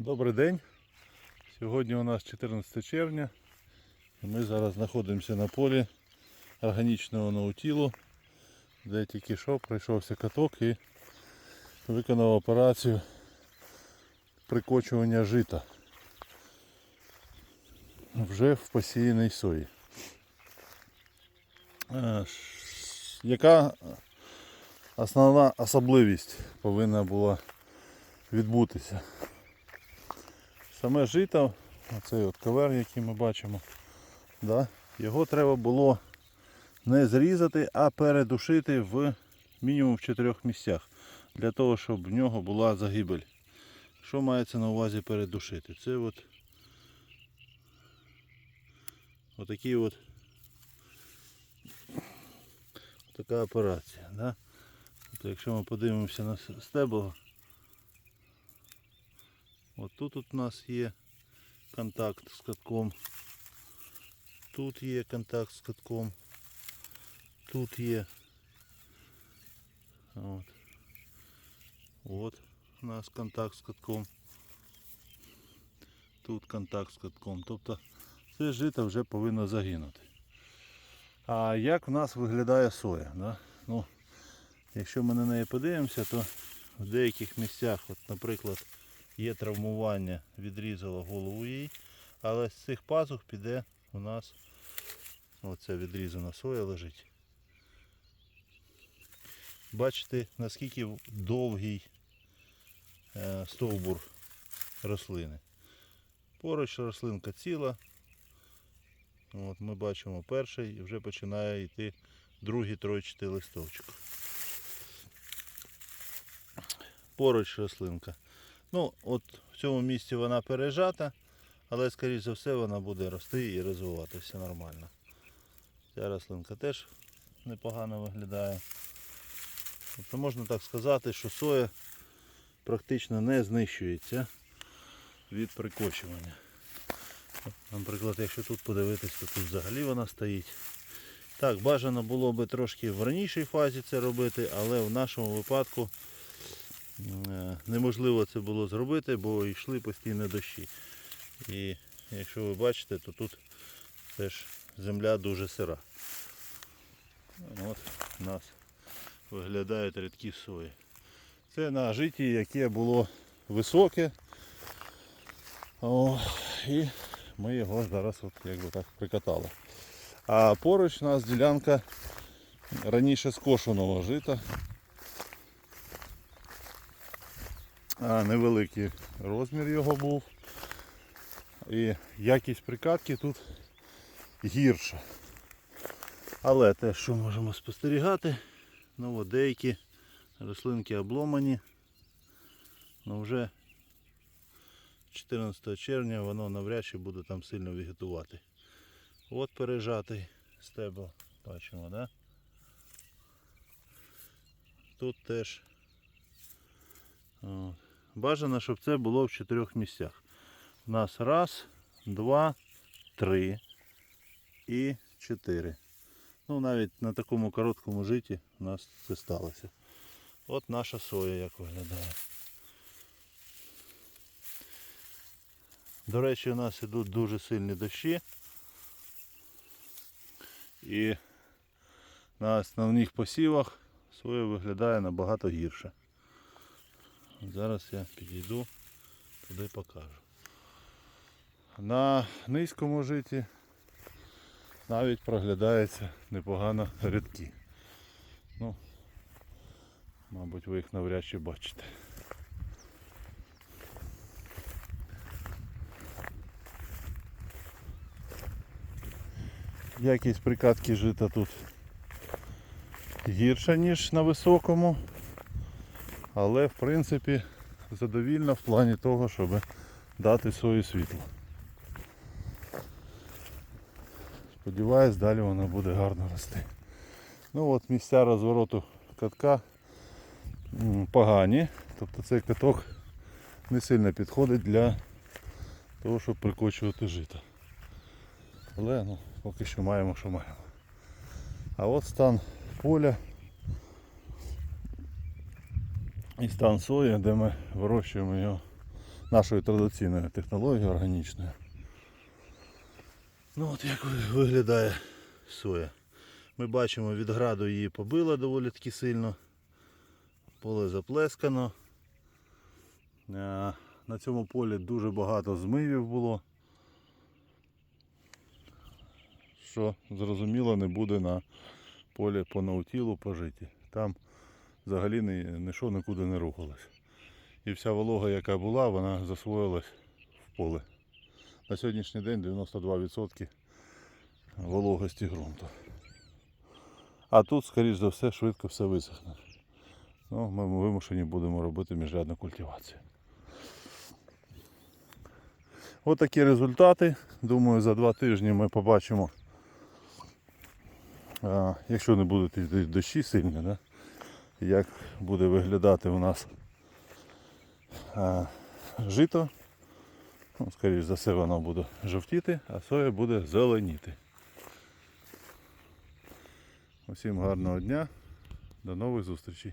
Добрий день. Сьогодні у нас 14 червня. І ми зараз знаходимося на полі органічного наутілу, де тільки що пройшовся каток і виконав операцію прикочування жита вже в посіяній сої. Е, Яка основна особливість повинна була відбутися? Саме жито, оцей от ковер, який ми бачимо, да, його треба було не зрізати, а передушити в мінімум в чотирьох місцях, для того, щоб в нього була загибель. Що мається на увазі передушити? Це от отакі от така операція. Да? Тобто, якщо ми подивимося на стебло, От тут у нас є контакт з катком. Тут є контакт з катком. Тут є. От. От у нас контакт з катком. Тут контакт з катком. Тобто це жито вже повинно загинути. А як в нас виглядає соя? Да? Ну, якщо ми на неї подивимося, то в деяких місцях, от, наприклад, є травмування, відрізало голову їй, але з цих пазух піде у нас оця відрізана соя лежить. Бачите, наскільки довгий е, стовбур рослини. Поруч рослинка ціла. От ми бачимо перший і вже починає йти другий тройчатий листочок. Поруч рослинка. Ну, от в цьому місці вона пережата, але скоріш за все вона буде рости і розвиватися нормально. Ця рослинка теж непогано виглядає. Тобто можна так сказати, що соя практично не знищується від прикочування. Наприклад, якщо тут подивитись, то тут взагалі вона стоїть. Так, бажано було би трошки в ранішій фазі це робити, але в нашому випадку неможливо це було зробити, бо йшли постійно дощі. І якщо ви бачите, то тут теж земля дуже сира. От у нас виглядають рядки сої. Це на житті, яке було високе. О, і ми його зараз от якби так прикатали. А поруч у нас ділянка раніше скошеного жита. А, невеликий розмір його був. І якість прикатки тут гірша. Але те, що можемо спостерігати, ну деякі рослинки обломані. Ну вже 14 червня воно навряд чи буде там сильно вегетувати. От пережатий стебл, бачимо, да? Тут теж От. Бажано, щоб це було в чотирьох місцях. У нас раз, два, три і чотири. Ну навіть на такому короткому житті у нас це сталося. От наша соя як виглядає. До речі, у нас ідуть дуже сильні дощі. І на основних посівах соя виглядає набагато гірше. Зараз я підійду, туди покажу. На низькому житі навіть проглядається непогано рядки. Ну, мабуть, ви їх навряд чи бачите. Якість прикатки жита тут гірша, ніж на високому. Але в принципі задовільно в плані того, щоб дати своє світло. Сподіваюсь, далі воно буде гарно рости. Ну от місця розвороту катка погані. Тобто цей каток не сильно підходить для того, щоб прикочувати жито. Але ну, поки що маємо, що маємо. А от стан поля і стан сої, де ми вирощуємо його нашою традиційною технологією органічною. Ну от як виглядає соя. Ми бачимо від граду її побило доволі таки сильно. Поле заплескано. На цьому полі дуже багато змивів було. Що зрозуміло не буде на полі по наутілу по. Там взагалі ні, нічого нікуди не рухалось. І вся волога, яка була, вона засвоїлась в поле. На сьогоднішній день 92% вологості ґрунту. А тут, скоріш за все, швидко все висохне. Ну, ми вимушені будемо робити міжрядну культивацію. Ось такі результати. Думаю, за два тижні ми побачимо, якщо не будуть дощі сильні, да, як буде виглядати у нас а, жито. Ну, скоріш за все, воно буде жовтіти, а соя буде зеленіти. Усім гарного дня. До нових зустрічей.